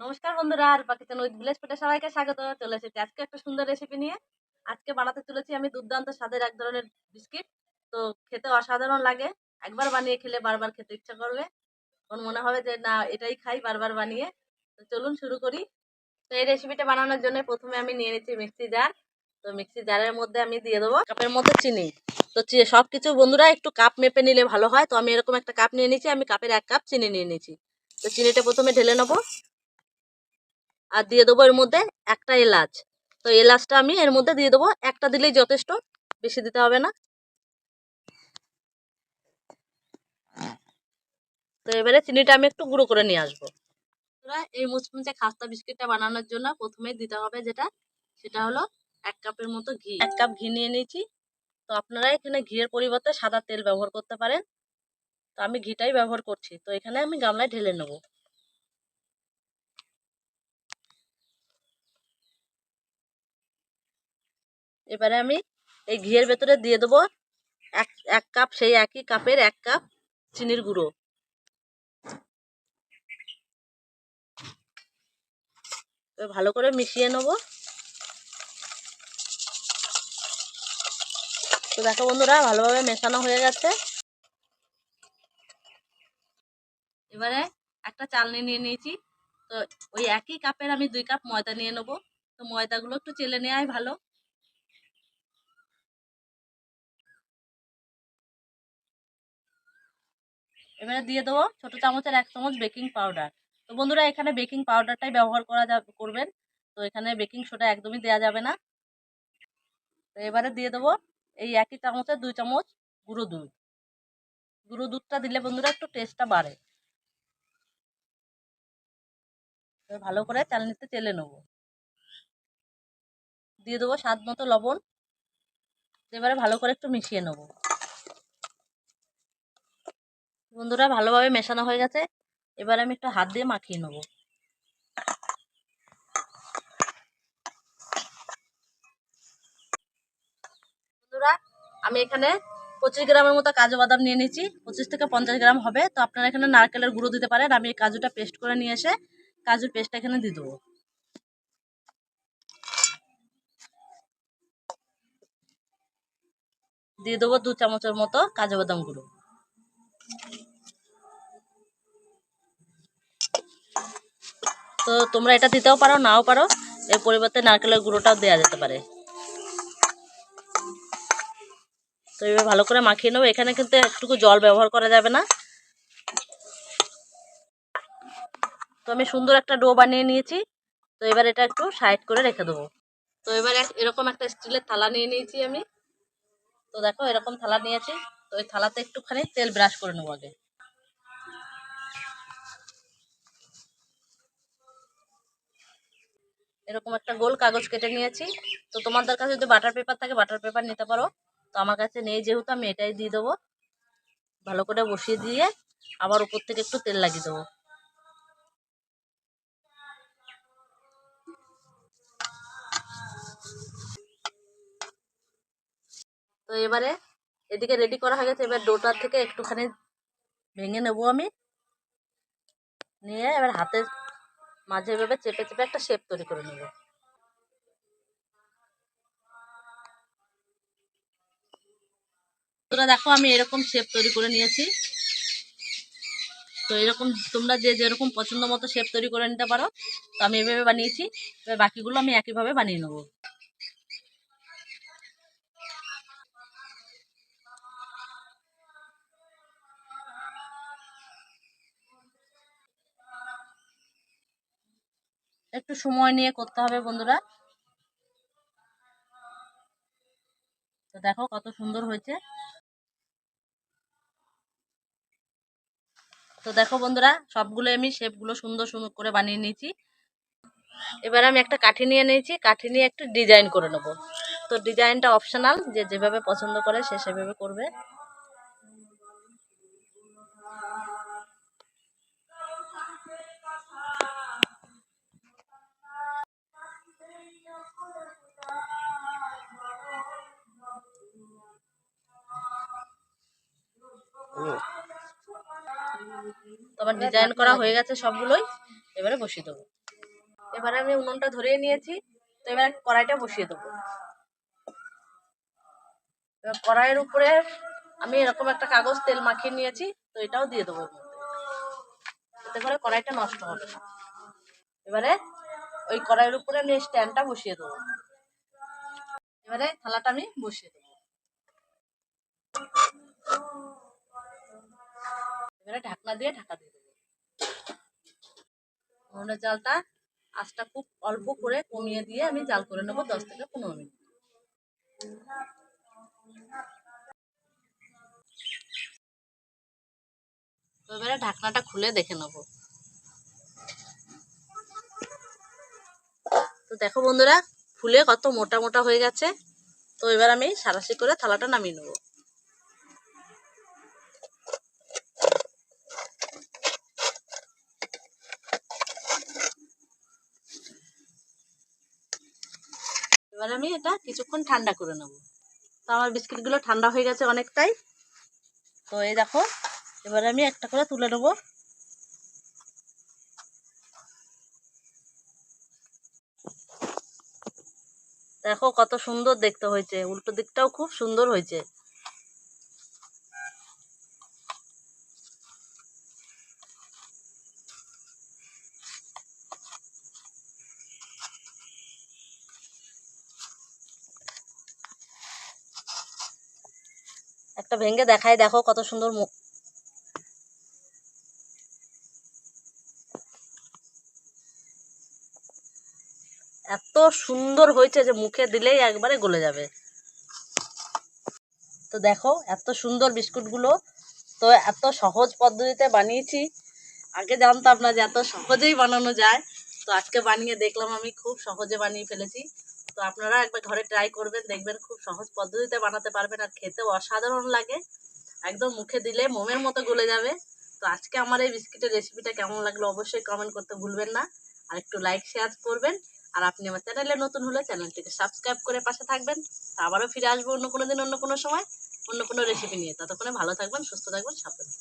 নমস্কার বন্ধুরা, আর Pakistan with village পেটে সবাইকে স্বাগত। চলে এসেছি আজকে একটা সুন্দর রেসিপি নিয়ে। আজকে বানাতে চলেছি আমি দুর্দান্ত স্বাদের এক ধরনের বিস্কিট। তো খেতে অসাধারণ লাগে। একবার বানিয়ে খেলে বারবার খেতে ইচ্ছা করবে। তখন মনে হবে যে, না, এটাই খাই, বারবার বানিয়ে। তো চলুন শুরু করি। তো এই রেসিপিটা বানানোর জন্য প্রথমে আমি নিয়ে নিচ্ছি মিক্সি জার তো মিক্সি জারের মধ্যে আমি দিয়ে দেবো কাপের মধ্যে চিনি। তো সব কিছু বন্ধুরা একটু কাপ মেপে নিলে ভালো হয়। তো আমি এরকম একটা কাপ নিয়ে নিচ্ছি আমি কাপের এক কাপ চিনি নিয়ে নিচ্ছি তো চিনিটা প্রথমে ঢেলে নেব। আর দিয়ে দেবো এর মধ্যে একটা এলাচ। তো এলাচটা আমি এর মধ্যে দিয়ে দেবো। একটা দিলেই যথেষ্ট, বেশি দিতে হবে না। তো এবারে চিনিটা আমি একটু গুঁড়ো করে নিয়ে আসব। এই মুচমুচে খাস্তা বিস্কিটটা বানানোর জন্য প্রথমে দিতে হবে যেটা, সেটা হলো এক কাপের মতো ঘি। এক কাপ ঘি নিয়ে নিয়েছি। তো আপনারা এখানে ঘিয়ের পরিবর্তে সাদা তেল ব্যবহার করতে পারেন। তো আমি ঘিটাই ব্যবহার করছি। তো এখানে আমি গামলায় ঢেলে নেব। এবারে আমি এই ঘিয়ের ভেতরে দিয়ে দেবো এক এক কাপ, সেই একই কাপের এক কাপ চিনির গুঁড়ো। ভালো করে মিশিয়ে নেব। তো দেখো বন্ধুরা, ভালোভাবে মেশানো হয়ে গেছে। এবারে একটা চালনি নিয়ে নিয়েছি। তো ওই একই কাপের আমি দুই কাপ ময়দা নিয়ে নেব। তো ময়দাগুলো একটু চেলে নেওয়াই ভালো। এবারে দিয়ে দেবো ছোটো চামচের এক চামচ বেকিং পাউডার তো বন্ধুরা, এখানে বেকিং পাউডারটাই ব্যবহার করা যা করবেন। তো এখানে বেকিং সোডা একদমই দেওয়া যাবে না। তো এবারে দিয়ে দেবো এই একই চামচের দুই চামচ গুঁড়ো দুধ। গুঁড়ো দুধটা দিলে বন্ধুরা একটু টেস্টটা বাড়ে। ভালো করে চালনিতে তেলে নেব। দিয়ে দেবো স্বাদ মতো লবণ। এবারে ভালো করে একটু মিশিয়ে নেব। বন্ধুরা ভালোভাবে মেশানো হয়ে গেছে। এবার আমি একটু হাত দিয়ে মাখিয়ে নেব। বন্ধুরা, আমি এখানে পঁচিশ গ্রামের মতো কাজু বাদাম নিয়ে নিয়েছি। পঁচিশ থেকে পঞ্চাশ গ্রাম হবে। তো আপনারা এখানে নারকেলের গুঁড়ো দিতে পারেন। আমি এই কাজুটা পেস্ট করে নিয়ে এসে কাজুর পেস্টটা এখানে দিয়ে দেবো। দিয়ে দেবো দু চামচের মতো কাজু বাদাম গুঁড়ো। তো তোমরা এটা দিতেও পারো, নাও পারো। এর পরিবর্তে নারকেলের গুঁড়োটাও দেওয়া যেতে পারে। তো এবার ভালো করে মাখিয়ে নেব। এখানে কিন্তু একটুকু জল ব্যবহার করা যাবে না। তো আমি সুন্দর একটা ডো বানিয়ে নিয়েছি। তো এবার এটা একটু সাইড করে রেখে দেবো। তো এবার এরকম একটা স্টিলের থালা নিয়ে নিয়েছি আমি। তো দেখো, এরকম থালা নিয়েছি। তো ওই থালাতে একটুখানি তেল ব্রাশ করে নেব আগে। এরকম একটা গোল কাগজ কেটে নিয়েছি। তো তোমাদের কাছে যদি বাটার পেপার থাকে বাটার পেপার নিতে পারো। তো আমার কাছে নেই যেহেতু, আমি এটাই দিয়ে দেবো। ভালো করে বসিয়ে দিয়ে আবার উপর থেকে একটু তেল লাগিয়ে দেবো। তো এবারে এদিকে রেডি করা হয়ে গেছে। এবার ডোটার থেকে একটুখানি ভেঙে নেব আমি। নিয়ে এবার হাতের মাঝে এভাবে চেপে চেপে একটা শেপ তৈরি করে নেব। তোরা দেখো, আমি এরকম শেপ তৈরি করে নিয়েছি। তো এরকম তোমরা যে যেরকম পছন্দ মতো শেপ তৈরি করে নিতে পারো, তো আমি এভাবে বানিয়েছি। এবার বাকিগুলো আমি একইভাবে বানিয়ে নেব। একটু সময় নিয়ে করতে হবে বন্ধুরা। তো দেখো কত সুন্দর হয়েছে। তো দেখো বন্ধুরা, সবগুলো আমি শেপগুলো সুন্দর সুন্দর করে বানিয়ে নিয়েছি। এবার আমি একটা কাঠি নিয়ে নিয়েছি, কাঠি নিয়ে একটু ডিজাইন করে নেব। তো ডিজাইনটা অপশনাল, যে যেভাবে পছন্দ করে সে সেভাবে করবে। তো আমার ডিজাইন করা হয়ে গেছে সবগুলোই এবারে বসিয়ে দেবো। এবারে আমি উনুনটা ধরিয়ে নিয়েছি তো এবার কড়াইটা বসিয়ে দেবো। এবার কড়াইয়ের উপরে আমি এরকম একটা কাগজ তেল মাখিয়ে নিয়েছি তো এটাও দিয়ে দেবো এতে করে কড়াইটা নষ্ট হবে না। এবারে ওই কড়াইয়ের উপরে আমি স্ট্যান্ডটা বসিয়ে দেবো। এবারে থালাটা আমি বসিয়ে দেবো। এবারে ঢাকনা দিয়ে ঢাকা দিয়ে দেবো। উনুনের জালটা আঁচটা খুব অল্প করে কমিয়ে দিয়ে আমি জাল করে নেব দশ থেকে পনেরো মিনিট। এবারে ঢাকনাটা খুলে দেখে নেব। তো দেখো বন্ধুরা, ফুলে কত মোটা মোটা হয়ে গেছে। তো এবার আমি সারাশি করে থালাটা নামিয়ে নেব। এবার আমি এটা কিছুক্ষণ ঠান্ডা করে নেব। তো আমার বিস্কিটগুলো ঠান্ডা হয়ে গেছে অনেকটাই। তো এই দেখো, এবার আমি একটা করে তুলে নেব। দেখো কত সুন্দর দেখতে হয়েছে, উল্টো দিকটাও খুব সুন্দর হয়েছে। একটা ভেঙে দেখাই দেখো কত সুন্দর মুখ এত সুন্দর হয়েছে যে মুখে দিলেই একবারে গলে যাবে। তো দেখো, এত সুন্দর বিস্কুটগুলো। তো এত সহজ পদ্ধতিতে বানিয়েছি। আগে জানতাম না যে এত সহজেই বানানো যায়। তো আজকে বানিয়ে দেখলাম আমি, খুব সহজে বানিয়ে ফেলেছি। তো আপনারা একবার ঘরে ট্রাই করবেন, দেখবেন খুব সহজ পদ্ধতিতে বানাতে পারবেন আর খেতেও অসাধারণ লাগে। একদম মুখে দিলে মোমের মতো গলে যাবে। তো আজকে আমার এই বিস্কিটের রেসিপিটা কেমন লাগল অবশ্যই কমেন্ট করতে ভুলবেন না। আর একটু লাইক শেয়ার করবেন। আর আপনি আমার চ্যানেলে নতুন হলে চ্যানেলটিকে সাবস্ক্রাইব করে পাশে থাকবেন। তা আবারও ফিরে আসব অন্য কোনো দিন অন্য কোনো সময়, অন্য কোনো রেসিপি নিয়ে। ততক্ষণে ভালো থাকবেন, সুস্থ থাকবেন, সাবধানে